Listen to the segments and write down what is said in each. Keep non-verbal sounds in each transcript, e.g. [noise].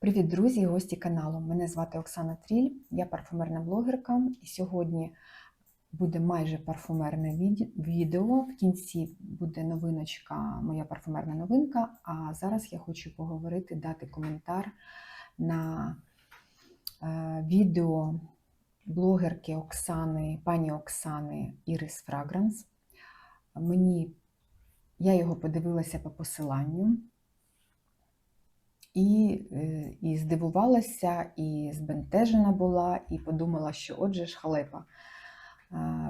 Привіт, друзі і гості каналу. Мене звати Оксана Тріль, я парфумерна блогерка, і сьогодні буде майже парфумерне відео. В кінці буде новиночка, моя парфумерна новинка. А зараз я хочу поговорити, дати коментар на е, відео блогерки Оксани, пані Оксани Iris Fragrance. Мені я його подивилася по посиланню. І, е, і здивувалася, і збентежена була, і подумала, що отже ж халепа.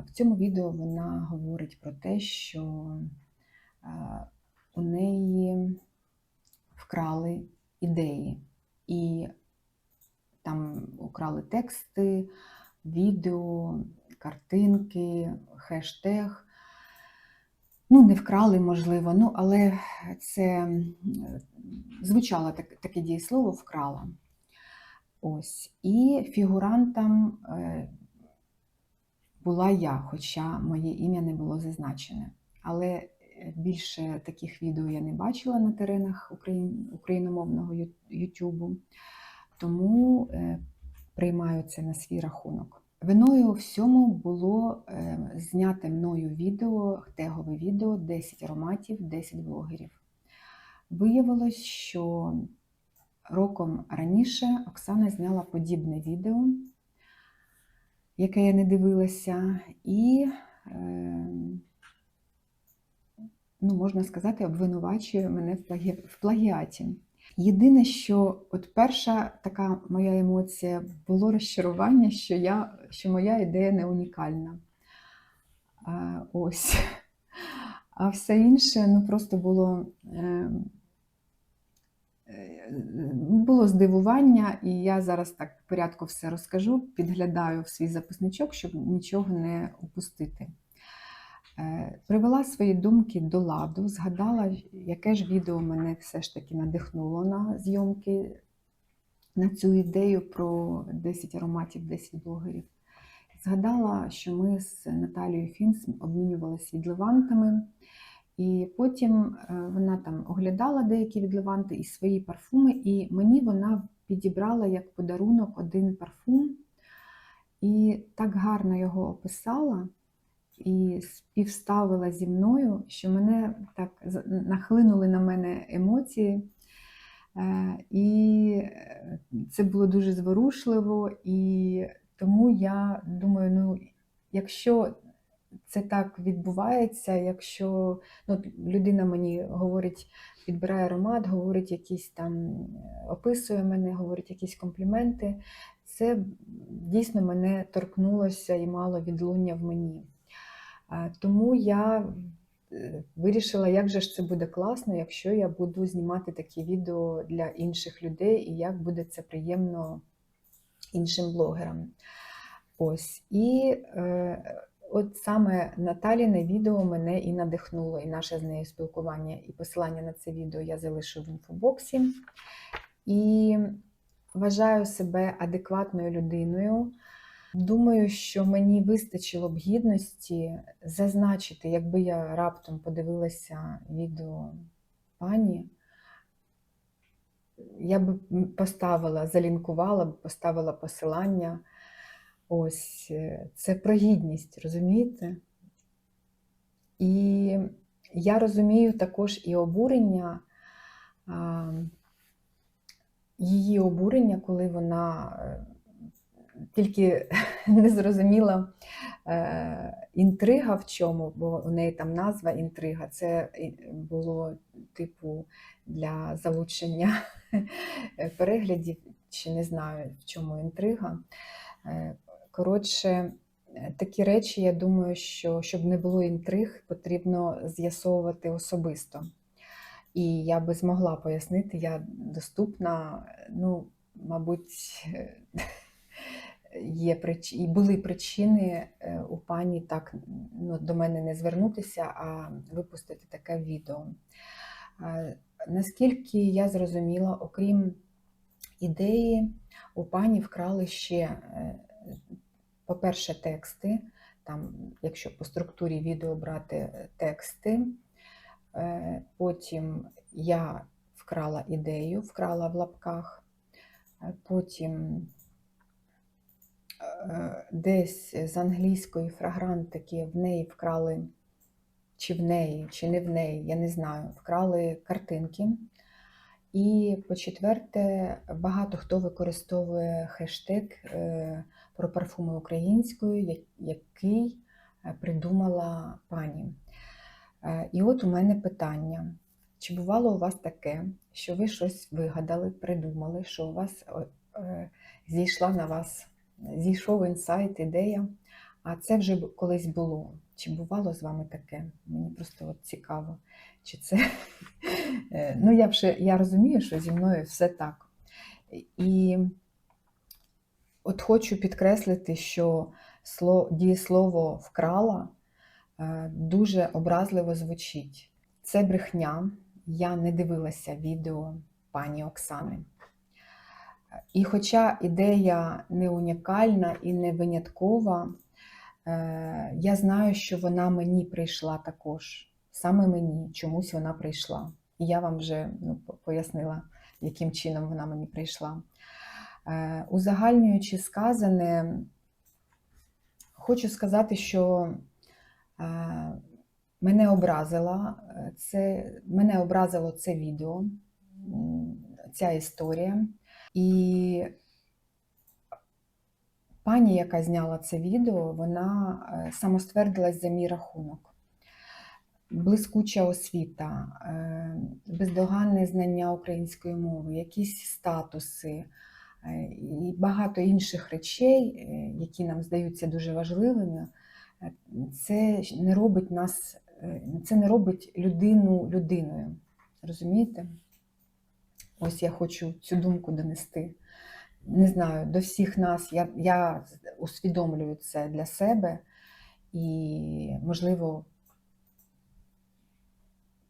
В цьому відео вона говорить про те, що у неї вкрали ідеї, і там украли тексти, відео, картинки, хештег. Ну, не вкрали, можливо, ну, але це звучало так, таке дієслово вкрала. Ось. І фігурантом е, була я, хоча моє ім'я не було зазначене. Але е, більше таких відео я не бачила на теренах україн, україномовного Ютубу, тому е, приймаю це на свій рахунок. Виною всьому було е, зняте мною відео, тегове відео 10 ароматів, 10 блогерів. Виявилось, що роком раніше Оксана зняла подібне відео, яке я не дивилася, і, е, ну, можна сказати, обвинувачує мене в плагіаті. Єдине, що от перша така моя емоція було розчарування, що, я, що моя ідея не унікальна. А, ось. А все інше ну, просто було, е, е, було здивування, і я зараз так порядку все розкажу, підглядаю в свій записничок, щоб нічого не упустити. Е, Привела свої думки до ладу, згадала, яке ж відео мене все ж таки надихнуло на зйомки на цю ідею про 10 ароматів, 10 блогерів. Згадала, що ми з Наталією Фінс обмінювалися відливантами, і потім е, вона там оглядала деякі відливанти і свої парфуми, і мені вона підібрала як подарунок один парфум, і так гарно його описала і співставила зі мною, що мене так нахлинули на мене емоції. Е, І е, це було дуже зворушливо, і тому я думаю, ну, якщо це так відбувається, якщо ну, людина мені говорить, підбирає аромат, говорить якісь там, описує мене, говорить якісь компліменти, це дійсно мене торкнулося і мало відлуння в мені. А, Тому я е, вирішила, як же ж це буде класно, якщо я буду знімати такі відео для інших людей, і як буде це приємно іншим блогерам. Ось. І е, от саме Наталіне відео мене і надихнуло, і наше з нею спілкування, і посилання на це відео я залишу в інфобоксі. І вважаю себе адекватною людиною. Думаю, що мені вистачило б гідності зазначити, якби я раптом подивилася відео пані, я б поставила, залінкувала б, поставила посилання. Ось е, це про гідність, розумієте? І я розумію також і обурення, її обурення, коли вона е, тільки [laughs] не зрозуміла е, інтрига в чому, бо у неї там назва інтрига. Це було типу для залучення [laughs] переглядів, чи не знаю, в чому інтрига. Е, Коротше, е, такі речі, я думаю, що щоб не було інтриг, потрібно з'ясовувати особисто. І я би змогла пояснити, я доступна, ну, мабуть, [laughs] є прич... і були причини е, у пані так ну, до мене не звернутися, а випустити таке відео. Наскільки я зрозуміла, окрім ідеї, у пані вкрали ще, е, по-перше, тексти. Там, якщо по структурі відео брати е, тексти, потім я вкрала ідею, вкрала в лапках. Потім десь з англійської фрагрантики в неї вкрали, чи в неї, чи не в неї, я не знаю, вкрали картинки. І по-четверте, багато хто використовує хештег е, про парфуми українською, який е, придумала пані. Е, І от у мене питання: чи бувало у вас таке, що ви щось вигадали, придумали, що у вас е, зійшла на вас, зійшов інсайт, ідея, а це вже колись було? Чи бувало з вами таке? Мені просто от цікаво. Чи це [laughs] Е, ну, я вже я розумію, що зі мною все так. І от хочу підкреслити, що сло- дієслово вкрала е, дуже образливо звучить. Це брехня. Я не дивилася відео пані Оксани. І хоча ідея не унікальна і не виняткова, е, я знаю, що вона мені прийшла також. Саме мені чомусь вона прийшла. І я вам вже ну, пояснила, яким чином вона мені прийшла. Е, Узагальнюючи сказане, хочу сказати, що е, мене образила це, мене образило це відео, ця історія. І пані, яка зняла це відео, вона е, самоствердилась за мій рахунок. Блискуча освіта, е, бездоганне знання української мови, якісь статуси е, і багато інших речей, які нам здаються дуже важливими, це не робить нас, це не робить людину людиною. Розумієте? Ось я хочу цю думку донести. Не знаю, до всіх нас я, я усвідомлюю це для себе, і, можливо,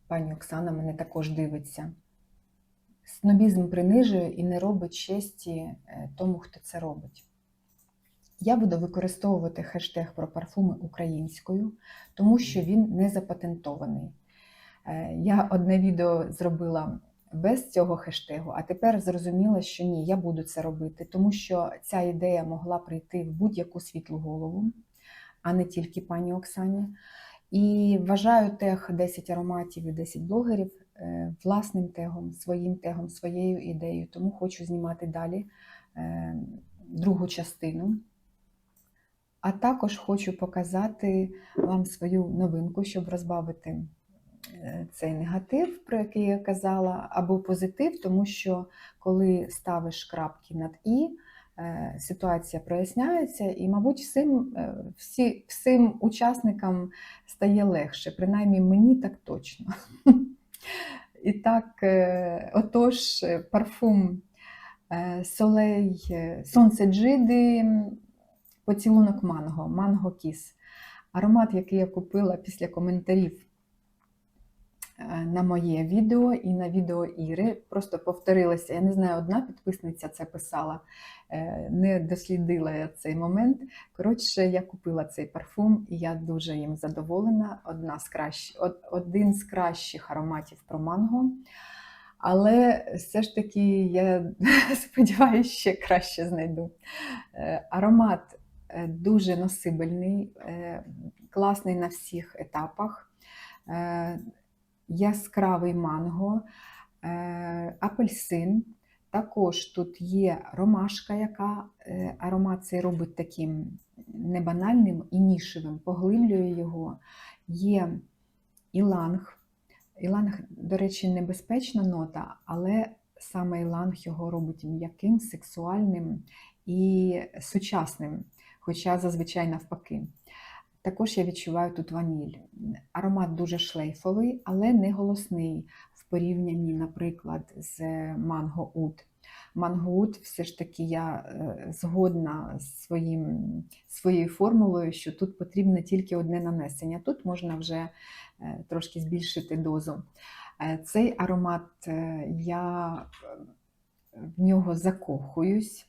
пані Оксана мене також дивиться. Снобізм принижує і не робить честі е, тому, хто це робить. Я буду використовувати хештег про парфуми українською, тому що він не запатентований. Е, Я одне відео зробила без цього хештегу, а тепер зрозуміла, що ні, я буду це робити, тому що ця ідея могла прийти в будь-яку світлу голову, а не тільки пані Оксані. І вважаю тег 10 ароматів і 10 блогерів е, власним тегом, своїм тегом, своєю ідеєю. Тому хочу знімати далі е, другу частину. А також хочу показати вам свою новинку, щоб розбавити цей негатив, про який я казала, або позитив, тому що коли ставиш крапки над і, е, ситуація проясняється, і, мабуть, всім, е, всі, всім учасникам стає легше, принаймні мені так точно. І так, е, отож, е, парфум е, Солей е, Сонце Джиди, поцілунок манго, манго кіс. Аромат, який я купила після коментарів е, на моє відео і на відео Іри. Просто повторилася. Я не знаю, одна підписниця це писала, е, не дослідила я цей момент. Коротше, я купила цей парфум, і я дуже їм задоволена. Одна з кращ... Один з кращих ароматів про манго. Але все ж таки, я [laughs] сподіваюся, ще краще знайду. Е, Аромат е, дуже носибельний, е, класний на всіх етапах. Яскравий манго, е, апельсин. Також тут є ромашка, яка е, аромат цей робить таким небанальним і нішевим, поглиблює його. Є іланг. Іланг, до речі, небезпечна нота, але саме іланг його робить м'яким, сексуальним і сучасним, хоча зазвичай навпаки. Також я відчуваю тут ваніль. Аромат дуже шлейфовий, але не голосний в порівнянні, наприклад, з Oud. Mango Oud все ж таки я е, згодна з своїм, своєю формулою, що тут потрібно тільки одне нанесення. Тут можна вже е, трошки збільшити дозу. Е, Цей аромат я в нього закохуюсь.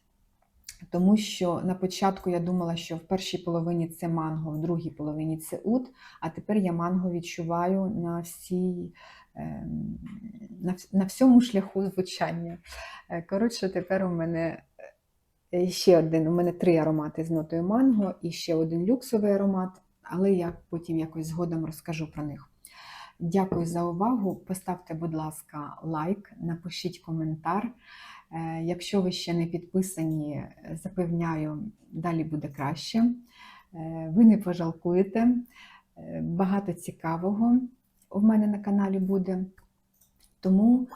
Тому що на початку я думала, що в першій половині це манго, в другій половині це ут, а тепер я манго відчуваю на всій, ем, на, всьому шляху звучання. Е, Коротше, тепер у мене е, ще один. У мене три аромати з нотою манго і ще один люксовий аромат, але я потім якось згодом розкажу про них. Дякую за увагу. Поставте, будь ласка, лайк, напишіть коментар. Е, Якщо ви ще не підписані, е, запевняю, далі буде краще. Е, Ви не пожалкуєте. Багато цікавого у мене на каналі буде. Тому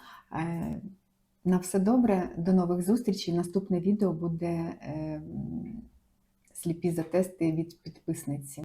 на все добре, до нових зустрічей. Наступне відео буде сліпі затести від підписниці.